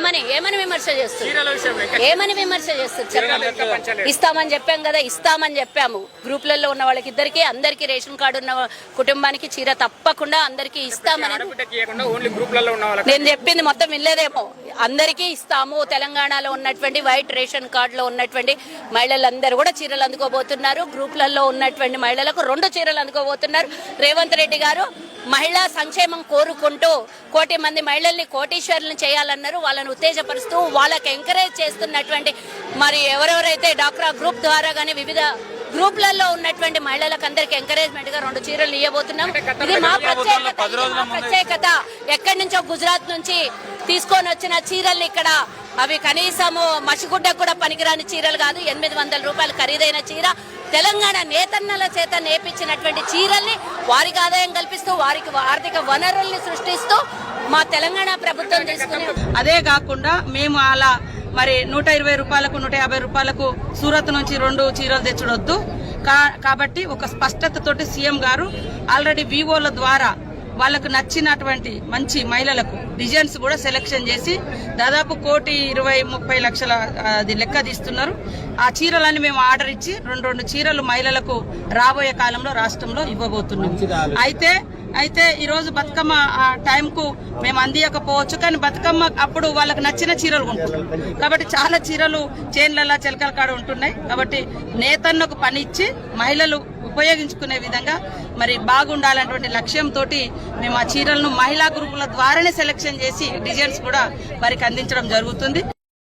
ఏమని ఏమని విమర్శ విషయమే ఏమని విమర్శ చేస్తారు. ఇస్తామని చెప్పాం కదా ఇస్తామని చెప్పాము. గ్రూప్లలో ఉన్న వాళ్ళకి ఇద్దరికి అందరికి రేషన్ కార్డు ఉన్న కుటుంబానికి చీర తప్పకుండా అందరికి ఇస్తామని నేను చెప్పింది మొత్తం వినలేదేమో. అందరికీ ఇస్తాము. తెలంగాణలో ఉన్నటువంటి వైట్ రేషన్ కార్డులో ఉన్నటువంటి మహిళలందరూ కూడా చీరలు అందుకోబోతున్నారు. గ్రూప్లలో ఉన్నటువంటి మహిళలకు రెండు చీరలు అందుకోబోతున్నారు. రేవంత్ రెడ్డి గారు మహిళా సంక్షేమం కోరుకుంటూ కోటి మంది మహిళల్ని కోటీశ్వరులను చేయాలన్నారు. వాళ్ళని ఉత్తేజపరుస్తూ వాళ్ళకి ఎంకరేజ్ చేస్తున్నటువంటి మరి ఎవరెవరైతే డాక్రా గ్రూప్ ద్వారా కానీ వివిధ గ్రూప్లలో ఉన్నటువంటి మహిళలకు అందరికి ఎంకరేజ్మెంట్గా రెండు చీరలు ఇవ్వబోతున్నాం ఇది మా ప్రత్యేకత మా ప్రత్యేకత. ఎక్కడి నుంచో గుజరాత్ నుంచి తీసుకొని వచ్చిన చీరల్ని ఇక్కడ అవి కనీసము మసిగుడ్డ కూడా పనికిరాని చీరలు కాదు. ఎనిమిది వందల రూపాయలు ఖరీదైన చీర. తెలంగాణ నేతన్నల చేత నేర్పించినటువంటి చీరల్ని వారికి ఆదాయం కల్పిస్తూ వారికి ఆర్థిక వనరుల్ని సృష్టిస్తూ మా తెలంగాణ ప్రభుత్వం తీసుకునే అదే కాకుండా మేము అలా మరి నూట ఇరవై రూపాయలకు నూట యాభై రూపాయలకు సూరత్ నుంచి రెండు చీరలు తెచ్చుడొద్దు. కా- కాబట్టి ఒక స్పష్టతతోటి సీఎం గారు ఆల్రెడీ వివోల ద్వారా వాళ్ళకు నచ్చినటువంటి మంచి మహిళలకు డిజైన్స్ కూడా సెలెక్షన్ చేసి దాదాపు కోటి ఇరవై ముప్పై లక్షల అది లెక్క తీస్తున్నారు. ఆ చీరలన్నీ మేము ఆర్డర్ ఇచ్చి రెండు రెండు చీరలు మహిళలకు రాబోయే కాలంలో రాష్ట్రంలో ఇవ్వబోతున్నాం. అయితే అయితే ఈ రోజు బతుకమ్మ ఆ టైంకు మేము అందియకపోవచ్చు కానీ బతుకమ్మ అప్పుడు వాళ్ళకి నచ్చిన చీరలు కొంటున్నాం. కాబట్టి చాలా చీరలు చేన్లలా చిలకల కాడ ఉంటున్నాయి. కాబట్టి నేతన్నకు పని ఇచ్చి మహిళలు ఉపయోగించుకునే విధంగా మరి బాగుండాలన్నటువంటి లక్ష్యంతో మేము ఆ చీరలను మహిళా గ్రూపుల ద్వారానే సెలెక్షన్ చేసి డిజైన్స్ కూడా వారికి అందించడం జరుగుతుంది.